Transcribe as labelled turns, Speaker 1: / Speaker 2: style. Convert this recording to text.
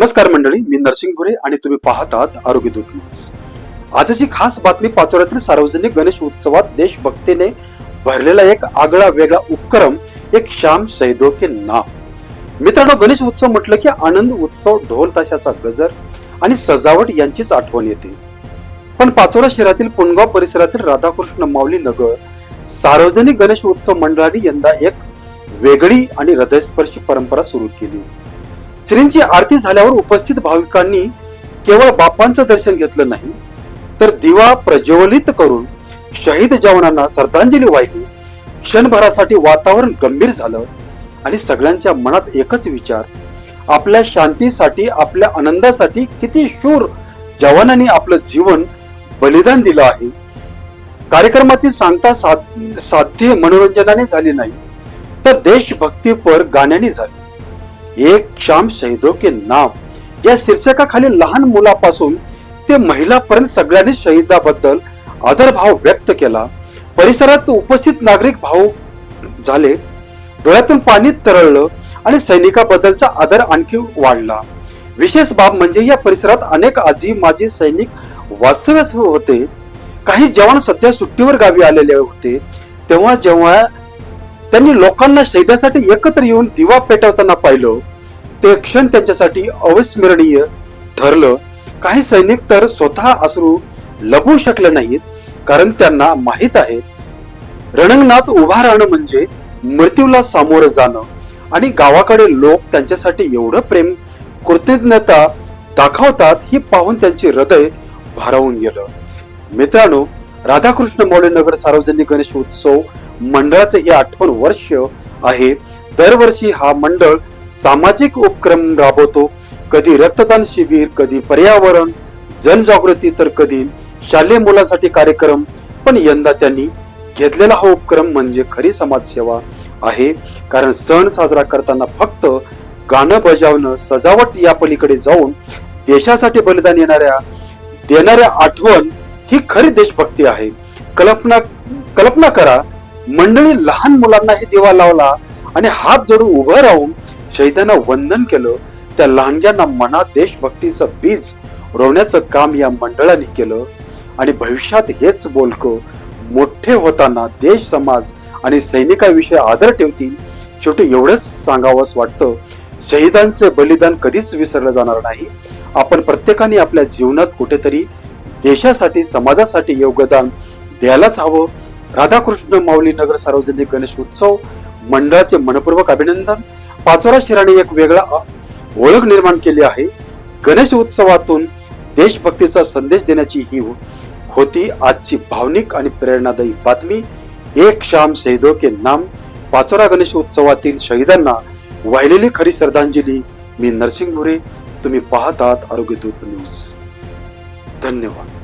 Speaker 1: नमस्कार मंडळी मी नरसिंग भुरे आणि तुम्ही पाहतात आरोग्य दूत न्यूज. आजची खास बातमी पाचोऱ्यातील सार्वजनिक गणेश उत्सवात देशभक्तीने भरलेला एक आगळा वेगळा उपक्रम एक श्याम सैदो के नाम. मित्रांनो गणेश उत्सव म्हटलं की आनंद उत्सव ढोल ताशाचा गजर आणि सजावट यांचीच आठवण येते. पण पाचोरा शहरातील पुणगाव परिसरातील राधाकृष्ण माऊली नगर सार्वजनिक गणेश उत्सव मंडळाने यंदा एक वेगळी आणि हृदयस्पर्शी परंपरा सुरू केली. श्रींची आरती झाल्यावर उपस्थित भाविकांनी केवळ बाप्पांचं दर्शन घेतलं नाही तर दिवा प्रज्वलित करून शहीद जवानांना श्रद्धांजली वाहिली. क्षणभरासाठी वातावरण गंभीर झालं आणि सगळ्यांच्या मनात एकच विचार आपल्या शांतीसाठी आपल्या आनंदासाठी किती शूर जवानांनी आपलं जीवन बलिदान दिलं आहे. कार्यक्रमाची सांगता साध्य मनोरंजनाने झाली नाही तर देशभक्तीपर गाण्याने झाली. एक शाम शहीदो के नाम. या शीर्षकाखाली लहान मुलापासून ते महिलापर्यंत सगळ्यांनी शहीदाबद्दल आदरभाव व्यक्त केला. परिसरात उपस्थित नागरिक भाऊ झाले. डोळ्यातून पाणी तरळलं आणि सैनिकाबद्दलचा आदर आणखी वाढला. विशेष बाब म्हणजे या परिसरात अनेक आजी माजी सैनिक वास्तव्यास होते. काही जवान सध्या सुट्टीवर गावी आलेले होते. तेव्हा जेव्हा त्यांनी लोकांना शहीदासाठी एकत्र येऊन दिवा पेटवताना पाहिलं. ते क्षण त्यांच्यासाठी अविस्मरणीय ठरलं. काही सैनिक तर स्वतः असू लपवू शकले नाहीत कारण त्यांना माहीत आहे रणंगणात उभा राहणं म्हणजे मृत्यूला सामोरं जाणं. आणि गावाकडे लोक त्यांच्यासाठी एवढं प्रेम कृतज्ञता दाखवतात ही पाहून त्यांचे हृदय भारावून गेलं. मित्रांनो राधाकृष्ण मौले नगर सार्वजनिक गणेश उत्सव मंडळाचे हे आठवण वर्ष आहे. दरवर्षी हा मंडळ सामाजिक उपक्रम राबवतो. कधी रक्तदान शिबिर कधी पर्यावरण जनजागृती तर कधी शालेय मुलांसाठी कार्यक्रम. पण यंदा त्यांनी घेतलेला हा उपक्रम म्हणजे खरी समाजसेवा आहे. कारण सण साजरा करताना फक्त गाणं बजावणं सजावट या पलीकडे जाऊन देशासाठी बलिदान येणाऱ्या देणाऱ्या आठवण ही खरी देशभक्ती आहे. कल्पना कल्पना करा मंडळी लहान मुलांना हे दिवा लावला आणि हात जोडून उभं राहून शहीदांना वंदन केलं त्या लहानग्यांना मनात देशभक्तीचं बीज रोवण्याचं काम या मंडळाने केलं. आणि भविष्यात हेच बोलकं मोठे होताना देश समाज आणि सैनिकाविषयी आदर ठेवतील शेवटी एवढंच सांगावंच वाटतं. शहीदांचे बलिदान कधीच विसरलं जाणार नाही. आपण प्रत्येकाने आपल्या जीवनात कुठेतरी देशासाठी समाजासाठी योगदान द्यायलाच हवं. राधाकृष्ण माऊली नगर सार्वजनिक गणेश उत्सव मंडळाचे मनपूर्वक अभिनंदन. पाचोरा शिराने एक वेगळा ओळख निर्माण केली आहे. गणेश उत्सवातून देशभक्तीचा संदेश देण्याची ही होती आजची भावनिक आणि प्रेरणादायी बातमी. एक शाम शहीदो के नाम. पाचोरा गणेश उत्सवातील शहीदांना वाहिलेली खरी श्रद्धांजली मी नरसिंग मुरे तुम्ही पाहतात आरोग्यदूत न्यूज. धन्यवाद.